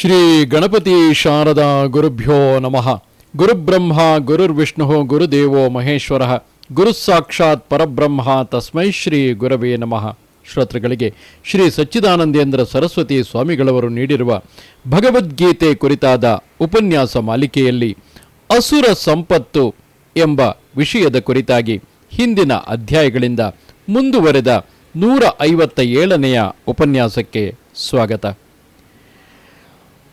ಶ್ರೀ ಗಣಪತಿ ಶಾರದಾ ಗುರುಭ್ಯೋ ನಮಃ. ಗುರುಬ್ರಹ್ಮ, ಗುರುರ್ವಿಷ್ಣು, ಗುರುದೇವೋ ಮಹೇಶ್ವರ. ಗುರು ಸಾಕ್ಷಾತ್ ಪರಬ್ರಹ್ಮ ತಸ್ಮೈ ಶ್ರೀ ಗುರವೇ ನಮಃ. ಶ್ರೋತೃಗಳಿಗೆ ಶ್ರೀ ಸಚ್ಚಿದಾನಂದೇಂದ್ರ ಸರಸ್ವತಿ ಸ್ವಾಮಿಗಳವರು ನೀಡಿರುವ ಭಗವದ್ಗೀತೆ ಕುರಿತಾದ ಉಪನ್ಯಾಸ ಮಾಲಿಕೆಯಲ್ಲಿ ಅಸುರ ಸಂಪತ್ತು ಎಂಬ ವಿಷಯದ ಕುರಿತಾಗಿ ಹಿಂದಿನ ಅಧ್ಯಾಯಗಳಿಂದ ಮುಂದುವರೆದ ನೂರ ಐವತ್ತ ಏಳನೆಯ ಉಪನ್ಯಾಸಕ್ಕೆ ಸ್ವಾಗತ.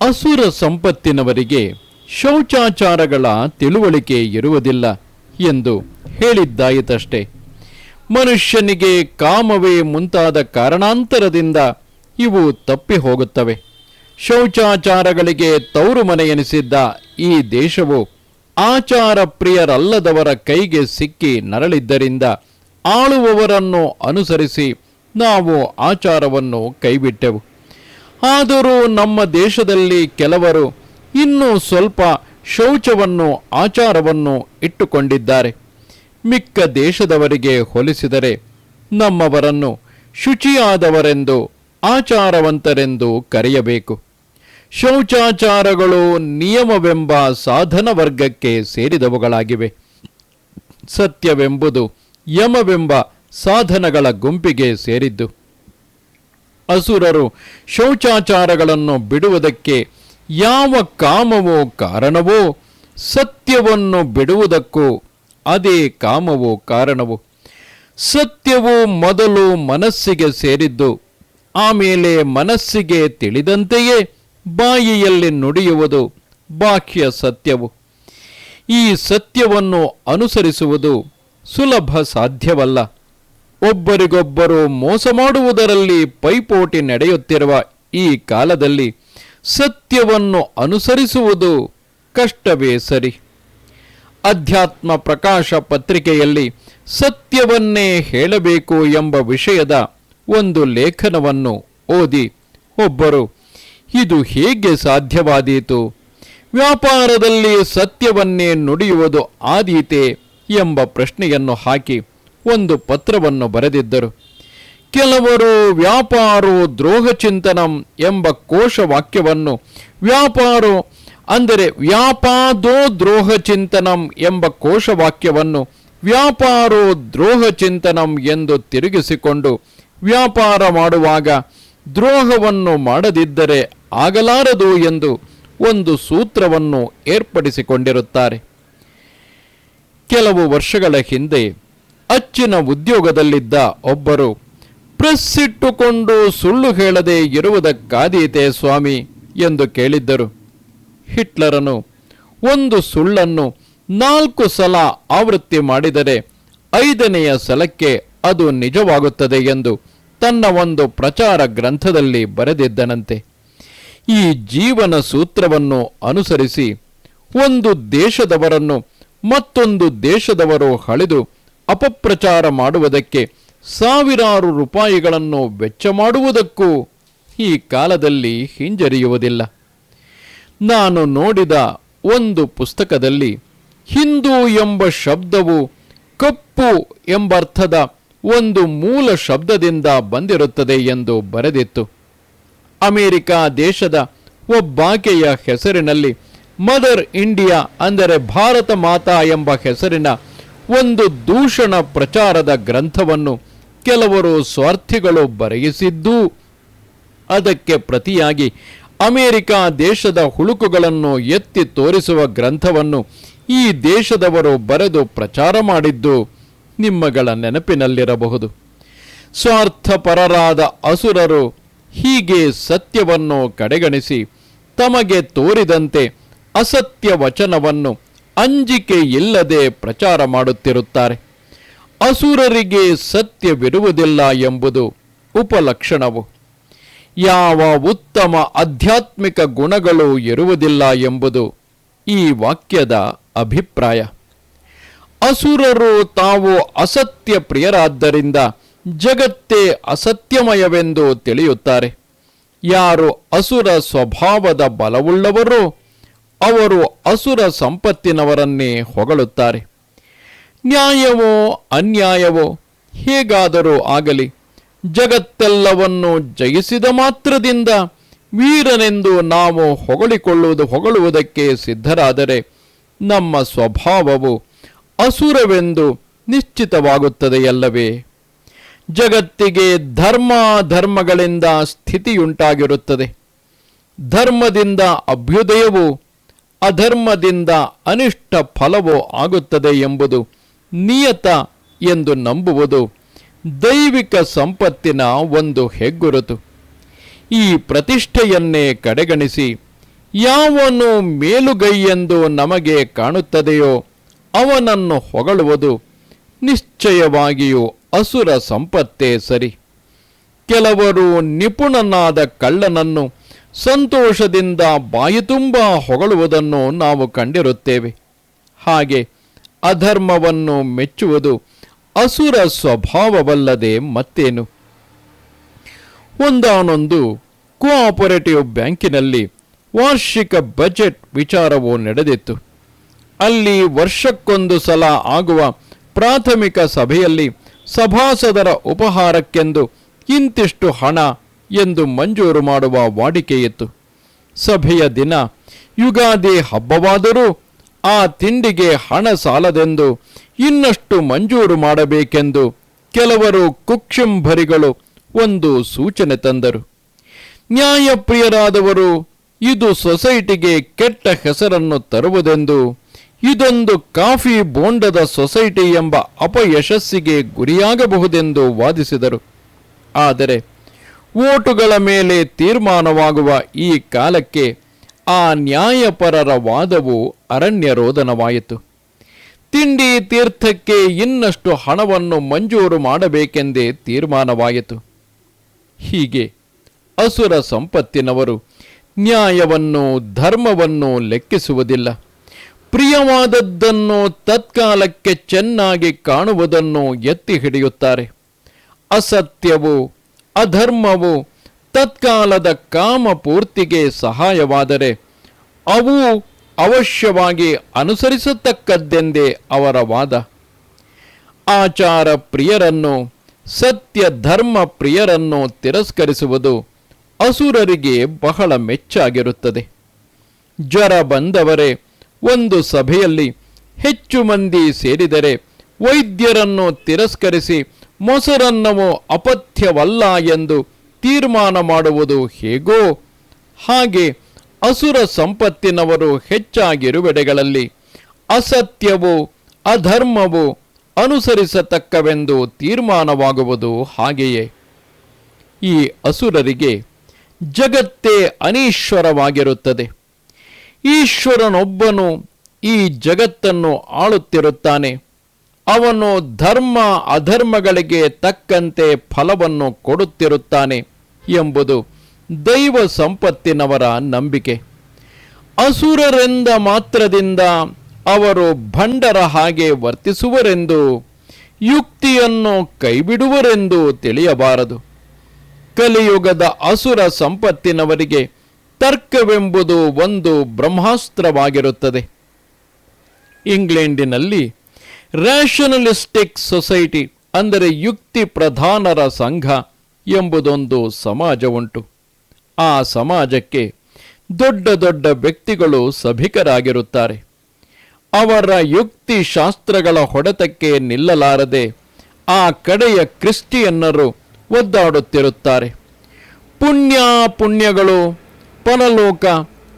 ಅಸುರ ಸಂಪತ್ತಿನವರಿಗೆ ಶೌಚಾಚಾರಗಳ ತಿಳುವಳಿಕೆ ಇರುವುದಿಲ್ಲ ಎಂದು ಹೇಳಿದ್ದಾಯಿತಷ್ಟೇ. ಮನುಷ್ಯನಿಗೆ ಕಾಮವೇ ಮುಂತಾದ ಕಾರಣಾಂತರದಿಂದ ಇವು ತಪ್ಪಿ ಹೋಗುತ್ತವೆ ಶೌಚಾಚಾರಗಳಿಗೆ ತವರು ಮನೆಯೆನಿಸಿದ್ದ ಈ ದೇಶವು ಆಚಾರ ಪ್ರಿಯರಲ್ಲದವರ ಕೈಗೆ ಸಿಕ್ಕಿ ನರಳಿದ್ದರಿಂದ ಆಳುವವರನ್ನು ಅನುಸರಿಸಿ ನಾವು ಆಚಾರವನ್ನು ಕೈಬಿಟ್ಟೆವು. ಆದರೂ ನಮ್ಮ ದೇಶದಲ್ಲಿ ಕೆಲವರು ಇನ್ನೂ ಸ್ವಲ್ಪ ಶೌಚವನ್ನು, ಆಚಾರವನ್ನು ಇಟ್ಟುಕೊಂಡಿದ್ದಾರೆ. ಮಿಕ್ಕ ದೇಶದವರಿಗೆ ಹೋಲಿಸಿದರೆ ನಮ್ಮವರನ್ನು ಶುಚಿಯಾದವರೆಂದು, ಆಚಾರವಂತರೆಂದು ಕರೆಯಬೇಕು. ಶೌಚಾಚಾರಗಳು ನಿಯಮವೆಂಬ ಸಾಧನ ವರ್ಗಕ್ಕೆ ಸೇರಿದವುಗಳಾಗಿವೆ. ಸತ್ಯವೆಂಬುದು ಯಮವೆಂಬ ಸಾಧನಗಳ ಗುಂಪಿಗೆ ಸೇರಿದ್ದು. ಅಸುರರು ಶೌಚಾಚಾರಗಳನ್ನು ಬಿಡುವುದಕ್ಕೆ ಯಾವ ಕಾಮವೋ ಕಾರಣವೋ, ಸತ್ಯವನ್ನು ಬಿಡುವುದಕ್ಕೂ ಅದೇ ಕಾಮವೋ ಕಾರಣವು. ಸತ್ಯವು ಮೊದಲು ಮನಸ್ಸಿಗೆ ಸೇರಿದ್ದು, ಆಮೇಲೆ ಮನಸ್ಸಿಗೆ ತಿಳಿದಂತೆಯೇ ಬಾಯಿಯಲ್ಲಿ ನುಡಿಯುವುದು ಬಾಹ್ಯ ಸತ್ಯವು. ಈ ಸತ್ಯವನ್ನು ಅನುಸರಿಸುವುದು ಸುಲಭ ಸಾಧ್ಯವಲ್ಲ. ಒಬ್ಬರಿಗೊಬ್ಬರು ಮೋಸ ಮಾಡುವುದರಲ್ಲಿ ಪೈಪೋಟಿ ನಡೆಯುತ್ತಿರುವ ಈ ಕಾಲದಲ್ಲಿ ಸತ್ಯವನ್ನು ಅನುಸರಿಸುವುದು ಕಷ್ಟವೇ ಸರಿ. ಅಧ್ಯಾತ್ಮ ಪ್ರಕಾಶ ಪತ್ರಿಕೆಯಲ್ಲಿ ಸತ್ಯವನ್ನೇ ಹೇಳಬೇಕು ಎಂಬ ವಿಷಯದ ಒಂದು ಲೇಖನವನ್ನು ಓದಿ ಒಬ್ಬರು, ಇದು ಹೇಗೆ ಸಾಧ್ಯವಾದೀತು? ವ್ಯಾಪಾರದಲ್ಲಿ ಸತ್ಯವನ್ನೇ ನುಡಿಯುವುದು ಆದೀತೆ? ಎಂಬ ಪ್ರಶ್ನೆಯನ್ನು ಹಾಕಿ ಒಂದು ಪತ್ರವನ್ನು ಬರೆದಿದ್ದರು. ಕೆಲವರು ವ್ಯಾಪಾರೋ ದ್ರೋಹ ಚಿಂತನಂ ಎಂಬ ಕೋಶವಾಕ್ಯವನ್ನು, ವ್ಯಾಪಾರೋ ಅಂದರೆ ವ್ಯಾಪಾದೋ ದ್ರೋಹ ಚಿಂತನಂ ಎಂಬ ಕೋಶವಾಕ್ಯವನ್ನು, ವ್ಯಾಪಾರೋ ದ್ರೋಹ ಚಿಂತನಂ ಎಂದು ತಿರುಗಿಸಿಕೊಂಡು ವ್ಯಾಪಾರ ಮಾಡುವಾಗ ದ್ರೋಹವನ್ನು ಮಾಡದಿದ್ದರೆ ಆಗಲಾರದು ಎಂದು ಒಂದು ಸೂತ್ರವನ್ನು ಏರ್ಪಡಿಸಿಕೊಂಡಿರುತ್ತಾರೆ. ಕೆಲವು ವರ್ಷಗಳ ಹಿಂದೆ ಅಚ್ಚಿನ ಉದ್ಯೋಗದಲ್ಲಿದ್ದ ಒಬ್ಬರು, ಪ್ರೆಸ್ ಇಟ್ಟುಕೊಂಡು ಸುಳ್ಳು ಹೇಳದೆ ಇರುವುದಕ್ಕಾದೀತೆ ಸ್ವಾಮಿ ಎಂದು ಕೇಳಿದ್ದರು. ಹಿಟ್ಲರನು, ಒಂದು ಸುಳ್ಳನ್ನು ನಾಲ್ಕು ಸಲ ಆವೃತ್ತಿ ಮಾಡಿದರೆ ಐದನೆಯ ಸಲಕ್ಕೆ ಅದು ನಿಜವಾಗುತ್ತದೆ ಎಂದು ತನ್ನ ಒಂದು ಪ್ರಚಾರ ಗ್ರಂಥದಲ್ಲಿ ಬರೆದಿದ್ದನಂತೆ. ಈ ಜೀವನ ಸೂತ್ರವನ್ನು ಅನುಸರಿಸಿ ಒಂದು ದೇಶದವರನ್ನು ಮತ್ತೊಂದು ದೇಶದವರು ಹಳೆದು ಅಪಪ್ರಚಾರ ಮಾಡುವುದಕ್ಕೆ ಸಾವಿರಾರು ರೂಪಾಯಿಗಳನ್ನು ವೆಚ್ಚ ಮಾಡುವುದಕ್ಕೂ ಈ ಕಾಲದಲ್ಲಿ ಹಿಂಜರಿಯುವುದಿಲ್ಲ. ನಾನು ನೋಡಿದ ಒಂದು ಪುಸ್ತಕದಲ್ಲಿ ಹಿಂದೂ ಎಂಬ ಶಬ್ದವು ಕಪ್ಪು ಎಂಬರ್ಥದ ಒಂದು ಮೂಲ ಶಬ್ದದಿಂದ ಬಂದಿರುತ್ತದೆ ಎಂದು ಬರೆದಿತ್ತು. ಅಮೆರಿಕ ದೇಶದ ಒಬ್ಬಾಕೆಯ ಹೆಸರಿನಲ್ಲಿ ಮದರ್ ಇಂಡಿಯಾ ಅಂದರೆ ಭಾರತ ಮಾತಾ ಎಂಬ ಹೆಸರಿನ ಒಂದು ದೂಷಣ ಪ್ರಚಾರದ ಗ್ರಂಥವನ್ನು ಕೆಲವರು ಸ್ವಾರ್ಥಿಗಳು ಬರೆಯಿಸಿದ್ದು, ಅದಕ್ಕೆ ಪ್ರತಿಯಾಗಿ ಅಮೆರಿಕ ದೇಶದ ಹುಳುಕುಗಳನ್ನು ಎತ್ತಿ ತೋರಿಸುವ ಗ್ರಂಥವನ್ನು ಈ ದೇಶದವರು ಬರೆದು ಪ್ರಚಾರ ಮಾಡಿದ್ದು ನಿಮ್ಮಗಳ ನೆನಪಿನಲ್ಲಿರಬಹುದು. ಸ್ವಾರ್ಥಪರರಾದ ಅಸುರರು ಹೀಗೆ ಸತ್ಯವನ್ನು ಕಡೆಗಣಿಸಿ ತಮಗೆ ತೋರಿದಂತೆ ಅಸತ್ಯ ವಚನವನ್ನು ಅಂಜಿಕೆ ಇಲ್ಲದೆ ಪ್ರಚಾರ ಮಾಡುತ್ತಿರುತ್ತಾರೆ. ಅಸುರರಿಗೆ ಸತ್ಯವಿರುವುದಿಲ್ಲ ಎಂಬುದು ಉಪಲಕ್ಷಣವು. ಯಾವ ಉತ್ತಮ ಆಧ್ಯಾತ್ಮಿಕ ಗುಣಗಳು ಇರುವುದಿಲ್ಲ ಎಂಬುದು ಈ ವಾಕ್ಯದ ಅಭಿಪ್ರಾಯ. ಅಸುರರು ತಾವು ಅಸತ್ಯ ಪ್ರಿಯರಾದ್ದರಿಂದ ಜಗತ್ತೇ ಅಸತ್ಯಮಯವೆಂದು ತಿಳಿಯುತ್ತಾರೆ. ಯಾರು ಅಸುರ ಸ್ವಭಾವದ ಬಲವುಳ್ಳವರೋ ಅವರು ಅಸುರ ಸಂಪತ್ತಿನವರನ್ನೇ ಹೊಗಳುತ್ತಾರೆ. ನ್ಯಾಯವೋ ಅನ್ಯಾಯವೋ, ಹೇಗಾದರೂ ಆಗಲಿ, ಜಗತ್ತೆಲ್ಲವನ್ನು ಜಯಿಸಿದ ಮಾತ್ರದಿಂದ ವೀರನೆಂದು ನಾವು ಹೊಗಳಿಕೊಳ್ಳುವುದು, ಹೊಗಳುವುದಕ್ಕೆ ಸಿದ್ಧರಾದರೆ ನಮ್ಮ ಸ್ವಭಾವವು ಅಸುರವೆಂದು ನಿಶ್ಚಿತವಾಗುತ್ತದೆಯಲ್ಲವೇ? ಜಗತ್ತಿಗೆ ಧರ್ಮಾಧರ್ಮಗಳಿಂದ ಸ್ಥಿತಿಯುಂಟಾಗಿರುತ್ತದೆ. ಧರ್ಮದಿಂದ ಅಭ್ಯುದಯವೂ ಅಧರ್ಮದಿಂದ ಅನಿಷ್ಟ ಫಲವೋ ಆಗುತ್ತದೆ ಎಂಬುದು ನಿಯತ ಎಂದು ನಂಬುವುದು ದೈವಿಕ ಸಂಪತ್ತಿನ ಒಂದು ಹೆಗ್ಗುರುತು. ಈ ಪ್ರತಿಷ್ಠೆಯನ್ನೇ ಕಡೆಗಣಿಸಿ, ಯಾವನು ಮೇಲುಗೈಯೆಂದು ನಮಗೆ ಕಾಣುತ್ತದೆಯೋ ಅವನನ್ನು ಹೊಗಳುವುದು ನಿಶ್ಚಯವಾಗಿಯೂ ಅಸುರ ಸಂಪತ್ತೇ ಸರಿ. ಕೆಲವರು ನಿಪುಣನಾದ ಕಳ್ಳನನ್ನು ಸಂತೋಷದಿಂದ ಬಾಯಿ ತುಂಬ ಹೊಗಳುವುದನ್ನು ನಾವು ಕಂಡಿರುತ್ತೇವೆ. ಹಾಗೆ ಅಧರ್ಮವನ್ನು ಮೆಚ್ಚುವುದು ಅಸುರ ಸ್ವಭಾವವಲ್ಲದೆ ಮತ್ತೇನು? ಒಂದಾನೊಂದು, ಕೋಆಪರೇಟಿವ್ ಬ್ಯಾಂಕಿನಲ್ಲಿ ವಾರ್ಷಿಕ ಬಜೆಟ್ ವಿಚಾರವು ನಡೆದಿತ್ತು. ಅಲ್ಲಿ ವರ್ಷಕ್ಕೊಂದು ಸಲ ಆಗುವ ಪ್ರಾಥಮಿಕ ಸಭೆಯಲ್ಲಿ ಸಭಾಸದರ ಉಪಹಾರಕ್ಕೆಂದು ಇಂತಿಷ್ಟು ಹಣ ಎಂದು ಮಂಜೂರು ಮಾಡುವ ವಾಡಿಕೆಯಿತ್ತು. ಸಭೆಯ ದಿನ ಯುಗಾದಿ ಹಬ್ಬವಾದರೂ ಆ ತಿಂಡಿಗೆ ಹಣ ಸಾಲದೆಂದು ಇನ್ನಷ್ಟು ಮಂಜೂರು ಮಾಡಬೇಕೆಂದು ಕೆಲವರು ಕುಕ್ಷಂಭರಿಗಳು ಒಂದು ಸೂಚನೆ ತಂದರು. ನ್ಯಾಯಪ್ರಿಯರಾದವರು ಇದು ಸೊಸೈಟಿಗೆ ಕೆಟ್ಟ ಹೆಸರನ್ನು ತರುವುದೆಂದು ಇದೊಂದು ಕಾಫಿ ಬೋಂಡದ ಸೊಸೈಟಿ ಎಂಬ ಅಪಯಶಸ್ಸಿಗೆ ಗುರಿಯಾಗಬಹುದೆಂದು ವಾದಿಸಿದರು. ಆದರೆ ಓಟುಗಳ ಮೇಲೆ ತೀರ್ಮಾನವಾಗುವ ಈ ಕಾಲಕ್ಕೆ ಆ ನ್ಯಾಯಪರರ ವಾದವು ಅರಣ್ಯರೋಧನವಾಯಿತು. ತಿಂಡಿ ತೀರ್ಥಕ್ಕೆ ಇನ್ನಷ್ಟು ಹಣವನ್ನು ಮಂಜೂರು ಮಾಡಬೇಕೆಂದೇ ತೀರ್ಮಾನವಾಯಿತು. ಹೀಗೆ ಅಸುರ ಸಂಪತ್ತಿನವರು ನ್ಯಾಯವನ್ನು, ಧರ್ಮವನ್ನು ಲೆಕ್ಕಿಸುವುದಿಲ್ಲ. ಪ್ರಿಯವಾದದ್ದನ್ನು ತತ್ಕಾಲಕ್ಕೆ ಚೆನ್ನಾಗಿ ಕಾಣುವುದನ್ನು ಎತ್ತಿ ಹಿಡಿಯುತ್ತಾರೆ. ಅಸತ್ಯವು ಅಧರ್ಮವು ತತ್ಕಾಲದ ಕಾಮ ಪೂರ್ತಿಗೆ ಸಹಾಯವಾದರೆ ಅವು ಅವಶ್ಯವಾಗಿ ಅನುಸರಿಸತಕ್ಕದ್ದೆಂದೇ ಅವರ ವಾದ. ಆಚಾರ ಪ್ರಿಯರನ್ನು ಸತ್ಯ ಧರ್ಮ ಪ್ರಿಯರನ್ನು ತಿರಸ್ಕರಿಸುವುದು ಅಸುರರಿಗೆ ಬಹಳ ಮೆಚ್ಚಾಗಿರುತ್ತದೆ. ಜ್ವರ ಬಂದವರೇ, ಒಂದು ಸಭೆಯಲ್ಲಿ ಹೆಚ್ಚು ಮಂದಿ ಸೇರಿದರೆ ವೈದ್ಯರನ್ನು ತಿರಸ್ಕರಿಸಿ ಮೊಸರನ್ನವು ಅಪಥ್ಯವಲ್ಲ ಎಂದು ತೀರ್ಮಾನ ಮಾಡುವುದು ಹೇಗೋ ಹಾಗೆ ಅಸುರ ಸಂಪತ್ತಿನವರು ಹೆಚ್ಚಾಗಿರುವೆಡೆಗಳಲ್ಲಿ ಅಸತ್ಯವು ಅಧರ್ಮವು ಅನುಸರಿಸತಕ್ಕವೆಂದು ತೀರ್ಮಾನವಾಗುವುದು ಹಾಗೆಯೇ. ಈ ಅಸುರರಿಗೆ ಜಗತ್ತೇ ಅನೀಶ್ವರವಾಗಿರುತ್ತದೆ. ಈಶ್ವರನೊಬ್ಬನು ಈ ಜಗತ್ತನ್ನು ಆಳುತ್ತಿರುತ್ತಾನೆ. ಅವನು ಧರ್ಮ ಅಧರ್ಮಗಳಿಗೆ ತಕ್ಕಂತೆ ಫಲವನ್ನು ಕೊಡುತ್ತಿರುತ್ತಾನೆ ಎಂಬುದು ದೈವ ಸಂಪತ್ತಿನವರ ನಂಬಿಕೆ. ಅಸುರರೆಂದ ಮಾತ್ರದಿಂದ ಅವರು ಭಂಡರ ಹಾಗೆ ವರ್ತಿಸುವರೆಂದು, ಯುಕ್ತಿಯನ್ನು ಕೈಬಿಡುವರೆಂದು ತಿಳಿಯಬಾರದು. ಕಲಿಯುಗದ ಅಸುರ ಸಂಪತ್ತಿನವರಿಗೆ ತರ್ಕವೆಂಬುದು ಒಂದು ಬ್ರಹ್ಮಾಸ್ತ್ರವಾಗಿರುತ್ತದೆ. ಇಂಗ್ಲೆಂಡಿನಲ್ಲಿ ರ್ಯಾಷನಲಿಸ್ಟಿಕ್ ಸೊಸೈಟಿ ಅಂದರೆ ಯುಕ್ತಿ ಪ್ರಧಾನರ ಸಂಘ ಎಂಬುದೊಂದು ಸಮಾಜ ಉಂಟು ಆ ಸಮಾಜಕ್ಕೆ ದೊಡ್ಡ ದೊಡ್ಡ ವ್ಯಕ್ತಿಗಳು ಸಭಿಕರಾಗಿರುತ್ತಾರೆ. ಅವರ ಯುಕ್ತಿ ಶಾಸ್ತ್ರಗಳ ಹೊಡೆತಕ್ಕೆ ನಿಲ್ಲಲಾರದೆ ಆ ಕಡೆಯ ಕ್ರಿಸ್ಟಿಯನ್ನರು ಒದ್ದಾಡುತ್ತಿರುತ್ತಾರೆ. ಪುಣ್ಯ ಪುಣ್ಯಗಳು, ಪರಲೋಕ,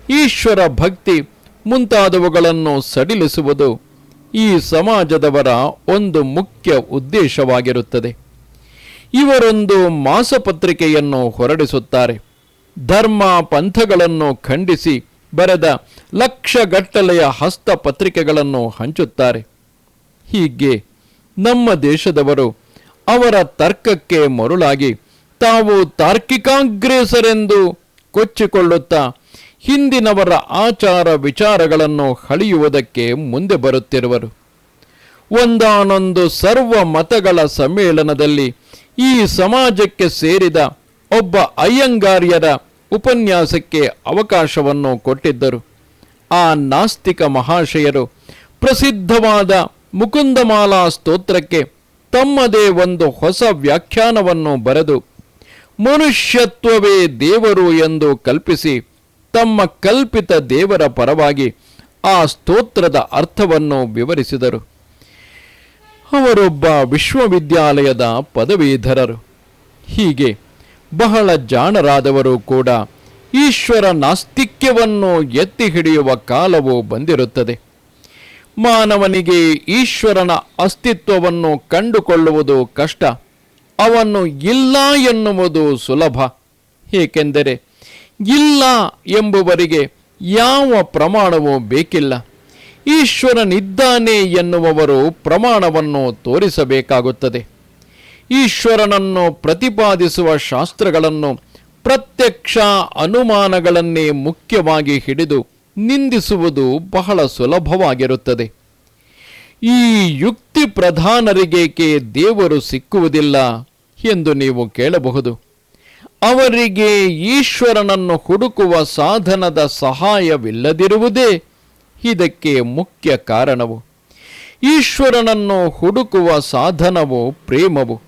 ಈಶ್ವರ ಭಕ್ತಿ ಮುಂತಾದವುಗಳನ್ನು ಸಡಿಲಿಸುವುದು ಈ ಸಮಾಜದವರ ಒಂದು ಮುಖ್ಯ ಉದ್ದೇಶವಾಗಿರುತ್ತದೆ. ಇವರೊಂದು ಮಾಸಪತ್ರಿಕೆಯನ್ನು ಹೊರಡಿಸುತ್ತಾರೆ. ಧರ್ಮ ಪಂಥಗಳನ್ನು ಖಂಡಿಸಿ ಬರೆದ ಲಕ್ಷಗಟ್ಟಲೆಯ ಹಸ್ತಪತ್ರಿಕೆಗಳನ್ನು ಹಂಚುತ್ತಾರೆ. ಹೀಗೆ ನಮ್ಮ ದೇಶದವರು ಅವರ ತರ್ಕಕ್ಕೆ ಮರುಳಾಗಿ ತಾವು ತಾರ್ಕಿಕಾಗ್ರೇಸರೆಂದು ಕೊಚ್ಚಿಕೊಳ್ಳುತ್ತಾ ಹಿಂದಿನವರ ಆಚಾರ ವಿಚಾರಗಳನ್ನು ಹಳಿಯುವುದಕ್ಕೆ ಮುಂದೆ ಬರುತ್ತಿರುವರು. ಒಂದಾನೊಂದು ಸರ್ವ ಮತಗಳ ಸಮ್ಮೇಳನದಲ್ಲಿ ಈ ಸಮಾಜಕ್ಕೆ ಸೇರಿದ ಒಬ್ಬ ಅಯ್ಯಂಗಾರ್ಯರ ಉಪನ್ಯಾಸಕ್ಕೆ ಅವಕಾಶವನ್ನು ಕೊಟ್ಟಿದ್ದರು. ಆ ನಾಸ್ತಿಕ ಮಹಾಶಯರು ಪ್ರಸಿದ್ಧವಾದ ಮುಕುಂದಮಾಲಾ ಸ್ತೋತ್ರಕ್ಕೆ ತಮ್ಮದೇ ಒಂದು ಹೊಸ ವ್ಯಾಖ್ಯಾನವನ್ನು ಬರೆದು, ಮನುಷ್ಯತ್ವವೇ ದೇವರು ಎಂದು ಕಲ್ಪಿಸಿ ತಮ್ಮ ಕಲ್ಪಿತ ದೇವರ ಪರವಾಗಿ ಆ ಸ್ತೋತ್ರದ ಅರ್ಥವನ್ನು ವಿವರಿಸಿದರು. ಅವರೊಬ್ಬ ವಿಶ್ವವಿದ್ಯಾಲಯದ ಪದವೀಧರರು. ಹೀಗೆ ಬಹಳ ಜಾಣರಾದವರು ಕೂಡ ಈಶ್ವರ ನಾಸ್ತಿಕ್ಯವನ್ನು ಎತ್ತಿ ಹಿಡಿಯುವ ಕಾಲವು ಬಂದಿರುತ್ತದೆ. ಮಾನವನಿಗೆ ಈಶ್ವರನ ಅಸ್ತಿತ್ವವನ್ನು ಕಂಡುಕೊಳ್ಳುವುದು ಕಷ್ಟ. ಅವನ್ನು ಇಲ್ಲ ಎನ್ನುವುದು ಸುಲಭ. ಏಕೆಂದರೆ ಇಲ್ಲ ಎಂಬುವರಿಗೆ ಯಾವ ಪ್ರಮಾಣವೂ ಬೇಕಿಲ್ಲ. ಈಶ್ವರನಿದ್ದಾನೆ ಎನ್ನುವವರು ಪ್ರಮಾಣವನ್ನು ತೋರಿಸಬೇಕಾಗುತ್ತದೆ. ಈಶ್ವರನನ್ನು ಪ್ರತಿಪಾದಿಸುವ ಶಾಸ್ತ್ರಗಳನ್ನು ಪ್ರತ್ಯಕ್ಷ ಅನುಮಾನಗಳನ್ನೇ ಮುಖ್ಯವಾಗಿ ಹಿಡಿದು ನಿಂದಿಸುವುದು ಬಹಳ ಸುಲಭವಾಗಿರುತ್ತದೆ. ಈ ಯುಕ್ತಿ ಪ್ರಧಾನರಿಗೇಕೆ ದೇವರು ಸಿಕ್ಕುವುದಿಲ್ಲ ಎಂದು ನೀವು ಕೇಳಬಹುದು. ಅವರಿಗೆ ಈಶ್ವರನನ್ನು ಹುಡುಕುವ ಸಾಧನದ ಸಹಾಯವಿಲ್ಲದಿರುವುದೇ ಇದಕ್ಕೆ ಮುಖ್ಯ ಕಾರಣವು. ಈಶ್ವರನನ್ನು ಹುಡುಕುವ ಸಾಧನವು ಪ್ರೇಮವು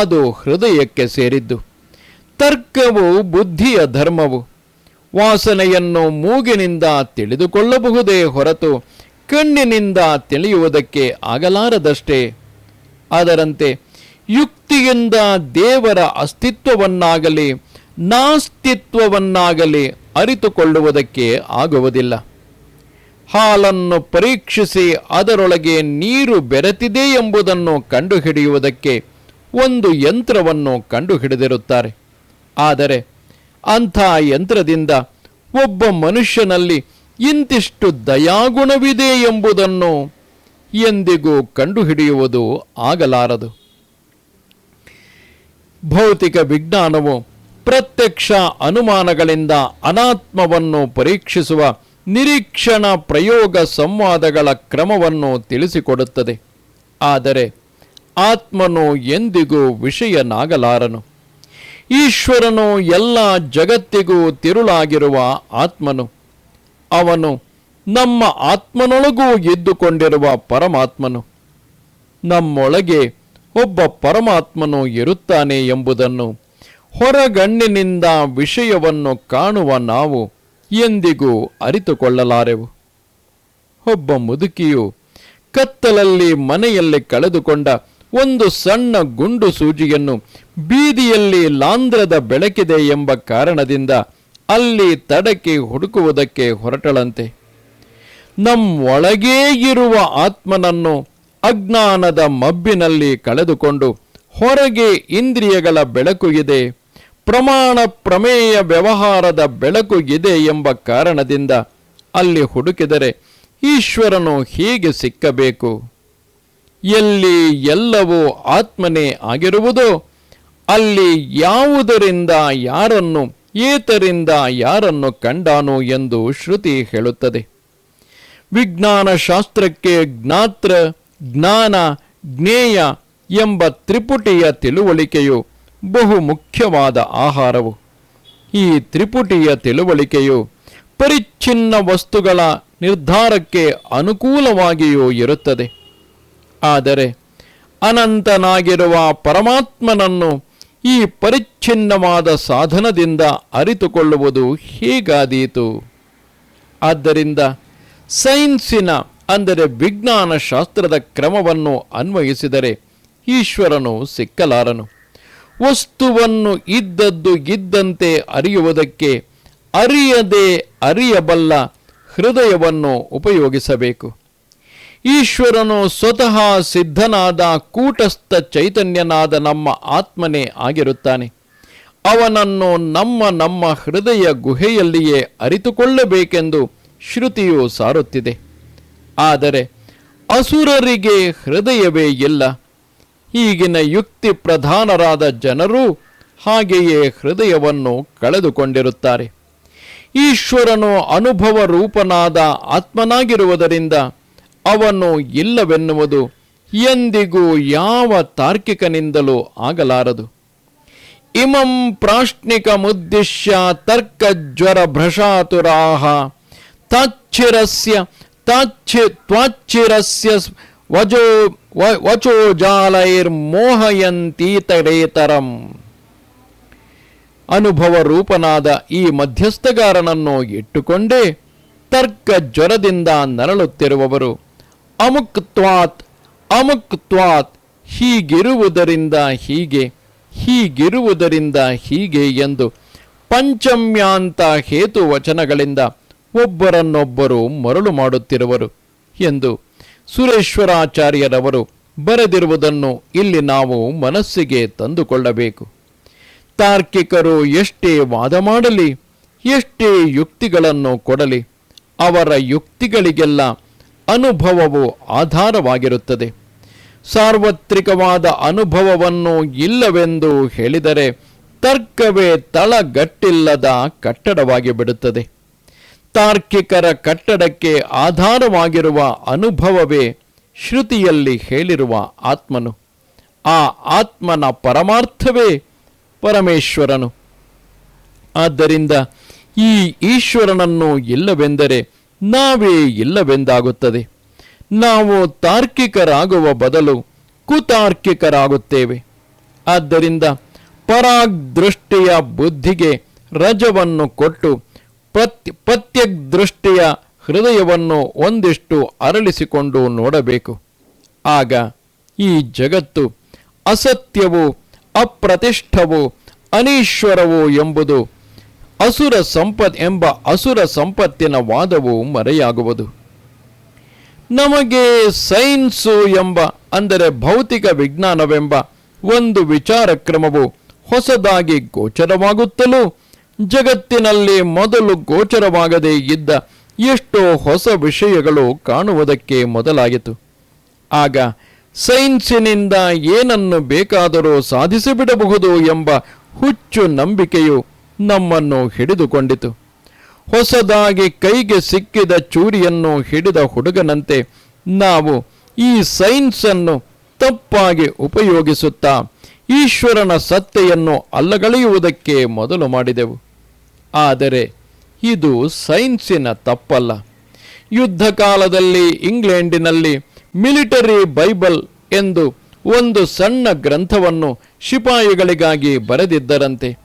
ಅದು ಹೃದಯಕ್ಕೆ ಸೇರಿದ್ದು. ತರ್ಕವು ಬುದ್ಧಿಯ ಧರ್ಮವು ವಾಸನೆಯನ್ನು ಮೂಗಿನಿಂದ ತಿಳಿದುಕೊಳ್ಳಬಹುದೇ ಹೊರತು ಕಣ್ಣಿನಿಂದ ತಿಳಿಯುವುದಕ್ಕೆ ಆಗಲಾರದಷ್ಟೇ. ಅದರಂತೆ ಯುಕ್ತಿಯಿಂದ ದೇವರ ಅಸ್ತಿತ್ವವನ್ನಾಗಲಿ, ನಾಸ್ತಿತ್ವವನ್ನಾಗಲಿ ಅರಿತುಕೊಳ್ಳುವುದಕ್ಕೆ ಆಗುವುದಿಲ್ಲ. ಹಾಲನ್ನು ಪರೀಕ್ಷಿಸಿ ಅದರೊಳಗೆ ನೀರು ಬೆರೆತಿದೆ ಎಂಬುದನ್ನು ಕಂಡುಹಿಡಿಯುವುದಕ್ಕೆ ಒಂದು ಯಂತ್ರವನ್ನು ಕಂಡುಹಿಡಿದಿರುತ್ತಾರೆ. ಆದರೆ ಅಂಥ ಯಂತ್ರದಿಂದ ಒಬ್ಬ ಮನುಷ್ಯನಲ್ಲಿ ಇಂತಿಷ್ಟು ದಯಾಗುಣವಿದೆ ಎಂಬುದನ್ನು ಎಂದಿಗೂ ಕಂಡುಹಿಡಿಯುವುದು ಆಗಲಾರದು. ಭೌತಿಕ ವಿಜ್ಞಾನವು ಪ್ರತ್ಯಕ್ಷ ಅನುಮಾನಗಳಿಂದ ಅನಾತ್ಮವನ್ನು ಪರೀಕ್ಷಿಸುವ ನಿರೀಕ್ಷಣ ಪ್ರಯೋಗ ಸಂವಾದಗಳ ಕ್ರಮವನ್ನು ತಿಳಿಸಿಕೊಡುತ್ತದೆ. ಆದರೆ ಆತ್ಮನು ಎಂದಿಗೂ ವಿಷಯನಾಗಲಾರನು. ಈಶ್ವರನು ಎಲ್ಲ ಜಗತ್ತಿಗೂ ತಿರುಳಾಗಿರುವ ಆತ್ಮನು. ಅವನು ನಮ್ಮ ಆತ್ಮನೊಳಗೂ ಎದ್ದುಕೊಂಡಿರುವ ಪರಮಾತ್ಮನು. ನಮ್ಮೊಳಗೆ ಒಬ್ಬ ಪರಮಾತ್ಮನು ಇರುತ್ತಾನೆ ಎಂಬುದನ್ನು ಹೊರಗಣ್ಣಿನಿಂದ ವಿಷಯವನ್ನು ಕಾಣುವ ನಾವು ಎಂದಿಗೂ ಅರಿತುಕೊಳ್ಳಲಾರೆವು. ಒಬ್ಬ ಮುದುಕಿಯು ಕತ್ತಲಲ್ಲಿ ಮನೆಯಲ್ಲಿ ಕಳೆದುಕೊಂಡ ಒಂದು ಸಣ್ಣ ಗುಂಡು ಸೂಜಿಯನ್ನು ಬೀದಿಯಲ್ಲಿ ಲಾಂದ್ರದ ಬೆಳಕಿದೆ ಎಂಬ ಕಾರಣದಿಂದ ಅಲ್ಲಿ ತಡಕೆ ಹುಡುಕುವುದಕ್ಕೆ ಹೊರಟಳಂತೆ. ನಮ್ಮೊಳಗೇ ಇರುವ ಆತ್ಮನನ್ನು ಅಜ್ಞಾನದ ಮಬ್ಬಿನಲ್ಲಿ ಕಳೆದುಕೊಂಡು ಹೊರಗೆ ಇಂದ್ರಿಯಗಳ ಬೆಳಕು ಇದೆ, ಪ್ರಮಾಣ ಪ್ರಮೇಯ ವ್ಯವಹಾರದ ಬೆಳಕು ಇದೆ ಎಂಬ ಕಾರಣದಿಂದ ಅಲ್ಲಿ ಹುಡುಕಿದರೆ ಈಶ್ವರನು ಹೀಗೆ ಸಿಕ್ಕಬೇಕು? ಎಲ್ಲಿ ಎಲ್ಲವೂ ಆತ್ಮನೇ ಆಗಿರುವುದೋ, ಅಲ್ಲಿ ಯಾವುದರಿಂದ ಯಾರನ್ನು, ಏತರಿಂದ ಯಾರನ್ನು ಕಂಡಾನು ಎಂದು ಶ್ರುತಿ ಹೇಳುತ್ತದೆ. ವಿಜ್ಞಾನ ಶಾಸ್ತ್ರಕ್ಕೆ ಜ್ಞಾತ್ರ ಜ್ಞಾನ, ಜ್ಞೇಯ ಎಂಬ ತ್ರಿಪುಟಿಯ ತಿಳುವಳಿಕೆಯು ಬಹು ಮುಖ್ಯವಾದ ಆಹಾರವು. ಈ ತ್ರಿಪುಟಿಯ ತಿಳುವಳಿಕೆಯು ಪರಿಚ್ಛಿನ್ನ ವಸ್ತುಗಳ ನಿರ್ಧಾರಕ್ಕೆ ಅನುಕೂಲವಾಗಿಯೂ ಇರುತ್ತದೆ. ಆದರೆ ಅನಂತನಾಗಿರುವ ಪರಮಾತ್ಮನನ್ನು ಈ ಪರಿಚ್ಛಿನ್ನವಾದ ಸಾಧನದಿಂದ ಅರಿತುಕೊಳ್ಳುವುದು ಹೀಗಾದೀತು? ಆದ್ದರಿಂದ ಸೈನ್ಸಿನ ಅಂದರೆ ವಿಜ್ಞಾನ ಶಾಸ್ತ್ರದ ಕ್ರಮವನ್ನು ಅನ್ವಯಿಸಿದರೆ ಈಶ್ವರನು ಸಿಕ್ಕಲಾರನು. ವಸ್ತುವನ್ನು ಇದ್ದದ್ದು ಇದ್ದಂತೆ ಅರಿಯುವುದಕ್ಕೆ ಅರಿಯದೆ ಅರಿಯಬಲ್ಲ ಹೃದಯವನ್ನು ಉಪಯೋಗಿಸಬೇಕು. ಈಶ್ವರನು ಸ್ವತಃ ಸಿದ್ಧನಾದ ಕೂಟಸ್ಥ ಚೈತನ್ಯನಾದ ನಮ್ಮ ಆತ್ಮನೇ ಆಗಿರುತ್ತಾನೆ. ಅವನನ್ನು ನಮ್ಮ ನಮ್ಮ ಹೃದಯ ಗುಹೆಯಲ್ಲಿಯೇ ಅರಿತುಕೊಳ್ಳಬೇಕೆಂದು ಶ್ರುತಿಯು ಸಾರುತ್ತಿದೆ. ಆದರೆ ಅಸುರರಿಗೆ ಹೃದಯವೇ ಇಲ್ಲ. ಈಗಿನ ಯುಕ್ತಿ ಪ್ರಧಾನರಾದ ಜನರು ಹಾಗೆಯೇ ಹೃದಯವನ್ನು ಕಳೆದುಕೊಂಡಿರುತ್ತಾರೆ. ಈಶ್ವರನು ಅನುಭವ ರೂಪನಾದ ಆತ್ಮನಾಗಿರುವುದರಿಂದ ಅವನು ಇಲ್ಲವೆನ್ನುವುದು ಎಂದಿಗೂ ಯಾವ ತಾರ್ಕಿಕನಿಂದಲೂ ಆಗಲಾರದು. ಇಮಂ ಪ್ರಾಶ್ನಿಕ ಮುದ್ದಿಶ್ಯ ತರ್ಕಜ್ವರ ಭ್ರಷಾತುರಾಹ ತಾಚ್ಛಿರಸ್ಯ ತಾಚ್ಛಿ ತ್ವಾಚ್ಛಿರಸ್ಯ ವಜೋ ವ- ವಚೋ ಜಾಲೈರ್ಮೋಹಯಂತೀತರೇತರಂ ಅನುಭವ ರೂಪನಾದ ಈ ಮಧ್ಯಸ್ಥಗಾರನನ್ನು ಇಟ್ಟುಕೊಂಡೇ ತರ್ಕ ಜ್ವರದಿಂದ ನರಳುತ್ತಿರುವವರು. ಅಮುಕ್ತ್ವಾತ್ ಅಮುಕ್ತ್ವಾತ್ ಹೀಗಿರುವುದರಿಂದ ಹೀಗೆ ಹೀಗಿರುವುದರಿಂದ ಹೀಗೆ ಎಂದು ಪಂಚಮ್ಯಾಂತ ಹೇತು ವಚನಗಳಿಂದ ಒಬ್ಬರನ್ನೊಬ್ಬರು ಮರಳು ಮಾಡುತ್ತಿರುವರು ಎಂದು ಸುರೇಶ್ವರಾಚಾರ್ಯರವರು ಬರೆದಿರುವುದನ್ನು ಇಲ್ಲಿ ನಾವು ಮನಸ್ಸಿಗೆ ತಂದುಕೊಳ್ಳಬೇಕು. ತಾರ್ಕಿಕರು ಎಷ್ಟೇ ವಾದ ಮಾಡಲಿ, ಎಷ್ಟೇ ಯುಕ್ತಿಗಳನ್ನು ಕೊಡಲಿ, ಅವರ ಯುಕ್ತಿಗಳಿಗೆಲ್ಲ ಅನುಭವವು ಆಧಾರವಾಗಿರುತ್ತದೆ. ಸಾರ್ವತ್ರಿಕವಾದ ಅನುಭವವನ್ನು ಇಲ್ಲವೆಂದು ಹೇಳಿದರೆ ತರ್ಕವೇ ತಳಗಟ್ಟಿಲ್ಲದ ಕಟ್ಟಡವಾಗಿ ಬಿಡುತ್ತದೆ ತಾರ್ಕಿಕರ ಕಟ್ಟಡಕ್ಕೆ ಆಧಾರವಾಗಿರುವ ಅನುಭವವೇ ಶ್ರುತಿಯಲ್ಲಿ ಹೇಳಿರುವ ಆತ್ಮನು. ಆ ಆತ್ಮನ ಪರಮಾರ್ಥವೇ ಪರಮೇಶ್ವರನು. ಆದ್ದರಿಂದ ಈ ಈಶ್ವರನನ್ನು ಇಲ್ಲವೆಂದರೆ ನಾವೇ ಇಲ್ಲವೆಂದಾಗುತ್ತದೆ. ನಾವು ತಾರ್ಕಿಕರಾಗುವ ಬದಲು ಕುತಾರ್ಕಿಕರಾಗುತ್ತೇವೆ. ಆದ್ದರಿಂದ ಪರಾಗ್ದೃಷ್ಟಿಯ ಬುದ್ಧಿಗೆ ರಜವನ್ನು ಕೊಟ್ಟು ಪ್ರತ್ಯ ದೃಷ್ಟಿಯ ಹೃದಯವನ್ನು ಒಂದಿಷ್ಟು ಅರಳಿಸಿಕೊಂಡು ನೋಡಬೇಕು. ಆಗ ಈ ಜಗತ್ತು ಅಸತ್ಯವು, ಅಪ್ರತಿಷ್ಠವು, ಅನೀಶ್ವರವು ಎಂಬುದು ಅಸುರ ಸಂಪತ್ ಎಂಬ ಅಸುರ ಸಂಪತ್ತಿನ ವಾದವು ಮರೆಯಾಗುವುದು. ನಮಗೆ ಸೈನ್ಸು ಎಂಬ, ಅಂದರೆ ಭೌತಿಕ ವಿಜ್ಞಾನವೆಂಬ ಒಂದು ವಿಚಾರ ಕ್ರಮವು ಹೊಸದಾಗಿ ಗೋಚರವಾಗುತ್ತಲೂ ಜಗತ್ತಿನಲ್ಲಿ ಮೊದಲು ಗೋಚರವಾಗದೇ ಇದ್ದ ಎಷ್ಟೋ ಹೊಸ ವಿಷಯಗಳು ಕಾಣುವುದಕ್ಕೆ ಮೊದಲಾಯಿತು. ಆಗ ಸೈನ್ಸಿನಿಂದ ಏನನ್ನು ಬೇಕಾದರೂ ಸಾಧಿಸಿಬಿಡಬಹುದು ಎಂಬ ಹುಚ್ಚು ನಂಬಿಕೆಯು ನಮ್ಮನ್ನು ಹಿಡಿದುಕೊಂಡಿತು. ಹೊಸದಾಗಿ ಕೈಗೆ ಸಿಕ್ಕಿದ ಚೂರಿಯನ್ನು ಹಿಡಿದ ಹುಡುಗನಂತೆ ನಾವು ಈ ಸೈನ್ಸನ್ನು ತಪ್ಪಾಗಿ ಉಪಯೋಗಿಸುತ್ತಾ ಈಶ್ವರನ ಸತ್ತೆಯನ್ನು ಅಲ್ಲಗಳೆಯುವುದಕ್ಕೆ ಮೊದಲು ಮಾಡಿದೆವು. ಆದರೆ ಇದು ಸೈನ್ಸಿನ ತಪ್ಪಲ್ಲ. ಯುದ್ಧ ಕಾಲದಲ್ಲಿ ಇಂಗ್ಲೆಂಡಿನಲ್ಲಿ ಮಿಲಿಟರಿ ಬೈಬಲ್ ಎಂದು ಒಂದು ಸಣ್ಣ ಗ್ರಂಥವನ್ನು ಶಿಪಾಯಿಗಳಿಗಾಗಿ ಬರೆದಿದ್ದರಂತೆ.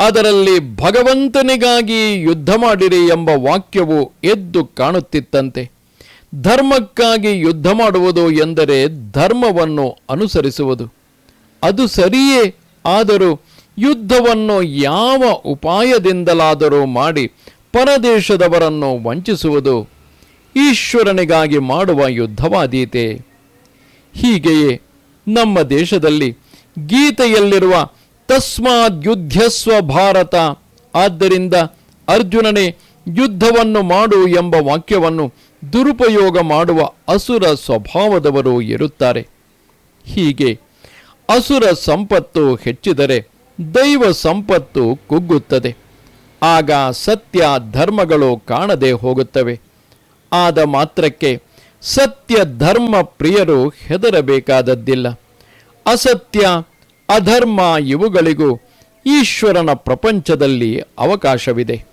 ಅದರಲ್ಲಿ ಭಗವಂತನಿಗಾಗಿ ಯುದ್ಧ ಮಾಡಿರಿ ಎಂಬ ವಾಕ್ಯವು ಎದ್ದು ಕಾಣುತ್ತಿತ್ತಂತೆ. ಧರ್ಮಕ್ಕಾಗಿ ಯುದ್ಧ ಮಾಡುವುದು ಎಂದರೆ ಧರ್ಮವನ್ನು ಅನುಸರಿಸುವುದು. ಅದು ಸರಿಯೇ? ಆದರೂ ಯುದ್ಧವನ್ನು ಯಾವ ಉಪಾಯದಿಂದಲಾದರೂ ಮಾಡಿ ಪರದೇಶದವರನ್ನು ವಂಚಿಸುವುದು ಈಶ್ವರನಿಗಾಗಿ ಮಾಡುವ ಯುದ್ಧವಾದೀತೆ. ಹೀಗೆಯೇ ನಮ್ಮ ದೇಶದಲ್ಲಿ ಗೀತೆಯಲ್ಲಿರುವ ತಸ್ಮಾದ್ ಯುದ್ಧಸ್ವ ಭಾರತ, ಆದ್ದರಿಂದ ಅರ್ಜುನನೇ ಯುದ್ಧವನ್ನು ಮಾಡು ಎಂಬ ವಾಕ್ಯವನ್ನು ದುರುಪಯೋಗ ಮಾಡುವ ಅಸುರ ಸ್ವಭಾವದವರು ಇರುತ್ತಾರೆ ಹೀಗೆ ಅಸುರ ಸಂಪತ್ತು ಹೆಚ್ಚಿದರೆ ದೈವ ಸಂಪತ್ತು ಕುಗ್ಗುತ್ತದೆ. ಆಗ ಸತ್ಯ ಧರ್ಮಗಳು ಕಾಣದೆ ಹೋಗುತ್ತವೆ. ಆದ ಮಾತ್ರಕ್ಕೆ ಸತ್ಯ ಧರ್ಮ ಪ್ರಿಯರು ಹೆದರಬೇಕಾದದ್ದಿಲ್ಲ. ಅಸತ್ಯ, ಅಧರ್ಮ ಇವುಗಳಿಗೂ ಈಶ್ವರನ ಪ್ರಪಂಚದಲ್ಲಿ ಅವಕಾಶವಿದೆ.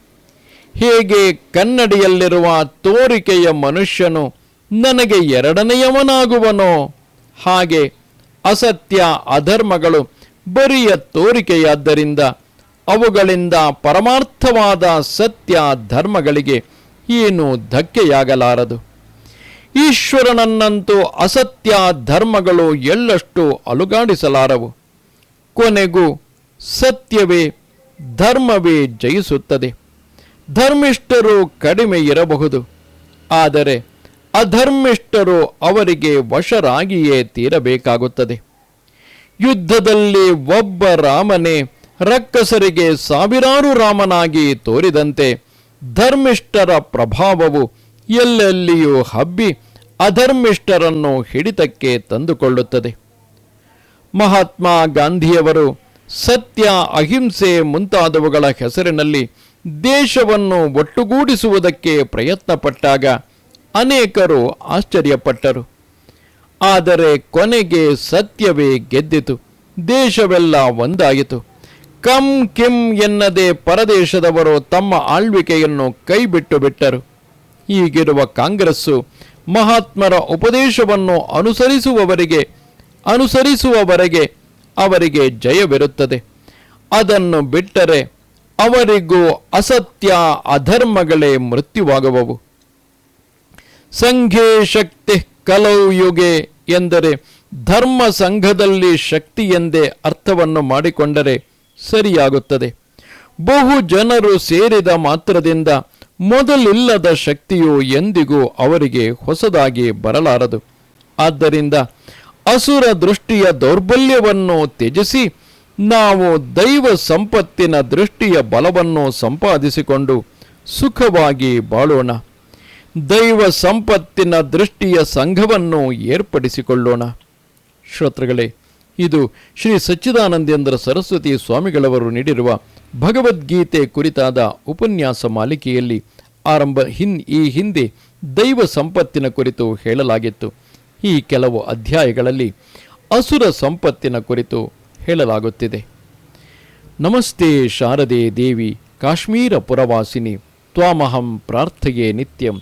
ಹೇಗೆ ಕನ್ನಡಿಯಲ್ಲಿರುವ ತೋರಿಕೆಯ ಮನುಷ್ಯನು ನನಗೆ ಎರಡನೆಯವನಾಗುವನೋ ಹಾಗೆ ಅಸತ್ಯ ಅಧರ್ಮಗಳು ಬರಿಯ ತೋರಿಕೆಯಾದ್ದರಿಂದ ಅವುಗಳಿಂದ ಪರಮಾರ್ಥವಾದ ಸತ್ಯ ಧರ್ಮಗಳಿಗೆ ಏನು ಧಕ್ಕೆಯಾಗಲಾರದು. ಈಶ್ವರನನ್ನಂತೂ ಅಸತ್ಯ ಧರ್ಮಗಳು ಎಳ್ಳಷ್ಟು ಅಲುಗಾಡಿಸಲಾರವು. ಕೊನೆಗೂ ಸತ್ಯವೇ ಧರ್ಮವೇ ಜಯಿಸುತ್ತದೆ. ಧರ್ಮಿಷ್ಠರು ಕಡಿಮೆ ಇರಬಹುದು. ಆದರೆ ಅಧರ್ಮಿಷ್ಠರು ಅವರಿಗೆ ವಶರಾಗಿಯೇ ತೀರಬೇಕಾಗುತ್ತದೆ. ಯುದ್ಧದಲ್ಲಿ ಒಬ್ಬ ರಾಮನೇ ರಕ್ಕಸರಿಗೆ ಸಾವಿರಾರು ರಾಮನಾಗಿ ತೋರಿದಂತೆ ಧರ್ಮಿಷ್ಠರ ಪ್ರಭಾವವು ಎಲ್ಲೆಲ್ಲಿಯೂ ಹಬ್ಬಿ ಅಧರ್ಮಿಷ್ಠರನ್ನು ಹಿಡಿತಕ್ಕೆ ತಂದುಕೊಳ್ಳುತ್ತದೆ. ಮಹಾತ್ಮ ಗಾಂಧಿಯವರು ಸತ್ಯ, ಅಹಿಂಸೆ ಮುಂತಾದವುಗಳ ಹೆಸರಿನಲ್ಲಿ ದೇಶವನ್ನು ಒಟ್ಟುಗೂಡಿಸುವುದಕ್ಕೆ ಪ್ರಯತ್ನಪಟ್ಟಾಗ ಅನೇಕರು ಆಶ್ಚರ್ಯಪಟ್ಟರು. ಆದರೆ ಕೊನೆಗೆ ಸತ್ಯವೇ ಗೆದ್ದಿತು. ದೇಶವೆಲ್ಲ ಒಂದಾಯಿತು. ಕಂ ಕಿಂ ಎನ್ನದೆ ಪರದೇಶದವರು ತಮ್ಮ ಆಳ್ವಿಕೆಯನ್ನು ಕೈಬಿಟ್ಟು ಬಿಟ್ಟರು. ಈಗಿರುವ ಕಾಂಗ್ರೆಸ್ಸು ಮಹಾತ್ಮರ ಉಪದೇಶವನ್ನು ಅನುಸರಿಸುವವರಿಗೆ, ಅನುಸರಿಸುವವರೆಗೆ ಅವರಿಗೆ ಜಯವಿರುತ್ತದೆ. ಅದನ್ನು ಬಿಟ್ಟರೆ ಅವರಿಗೂ ಅಸತ್ಯ ಅಧರ್ಮಗಳೇ ಮೃತ್ಯುವಾಗುವವು. ಸಂಘೇ ಶಕ್ತಿ ಕಲೌ ಯುಗೆ ಎಂದರೆ ಧರ್ಮ ಸಂಘದಲ್ಲಿ ಶಕ್ತಿ ಎಂದೇ ಅರ್ಥವನ್ನು ಮಾಡಿಕೊಂಡರೆ ಸರಿಯಾಗುತ್ತದೆ. ಬಹು ಜನರು ಸೇರಿದ ಮಾತ್ರದಿಂದ ಮೊದಲಿಲ್ಲದ ಶಕ್ತಿಯು ಎಂದಿಗೂ ಅವರಿಗೆ ಹೊಸದಾಗಿ ಬರಲಾರದು. ಆದ್ದರಿಂದ ಅಸುರ ದೃಷ್ಟಿಯ ದೌರ್ಬಲ್ಯವನ್ನು ತ್ಯಜಿಸಿ ನಾವು ದೈವ ಸಂಪತ್ತಿನ ದೃಷ್ಟಿಯ ಬಲವನ್ನು ಸಂಪಾದಿಸಿಕೊಂಡು ಸುಖವಾಗಿ ಬಾಳೋಣ. ದೈವ ಸಂಪತ್ತಿನ ದೃಷ್ಟಿಯ ಸಂಘವನ್ನು ಏರ್ಪಡಿಸಿಕೊಳ್ಳೋಣ. ಶ್ರೋತೃಗಳೇ, ಇದು ಶ್ರೀ ಸಚ್ಚಿದಾನಂದೇಂದ್ರ ಸರಸ್ವತಿ ಸ್ವಾಮಿಗಳವರು ನೀಡಿರುವ ಭಗವದ್ಗೀತೆ ಕುರಿತಾದ ಉಪನ್ಯಾಸ ಮಾಲಿಕೆಯಲ್ಲಿ ಆರಂಭ ಹಿನ್, ಈ ಹಿಂದೆ ದೈವ ಸಂಪತ್ತಿನ ಕುರಿತು ಹೇಳಲಾಗಿತ್ತು. ಈ ಕೆಲವು ಅಧ್ಯಾಯಗಳಲ್ಲಿ ಅಸುರ ಸಂಪತ್ತಿನ ಕುರಿತು ಹೇಳಲಾಗುತ್ತಿದೆ. ನಮಸ್ತೆ ಶಾರದೆ ದೇವಿ, ಕಾಶ್ಮೀರ ಪುರವಾಸಿನಿ, ತ್ವಾಮಹಂ ಪ್ರಾರ್ಥೆಯೇ ನಿತ್ಯಂ.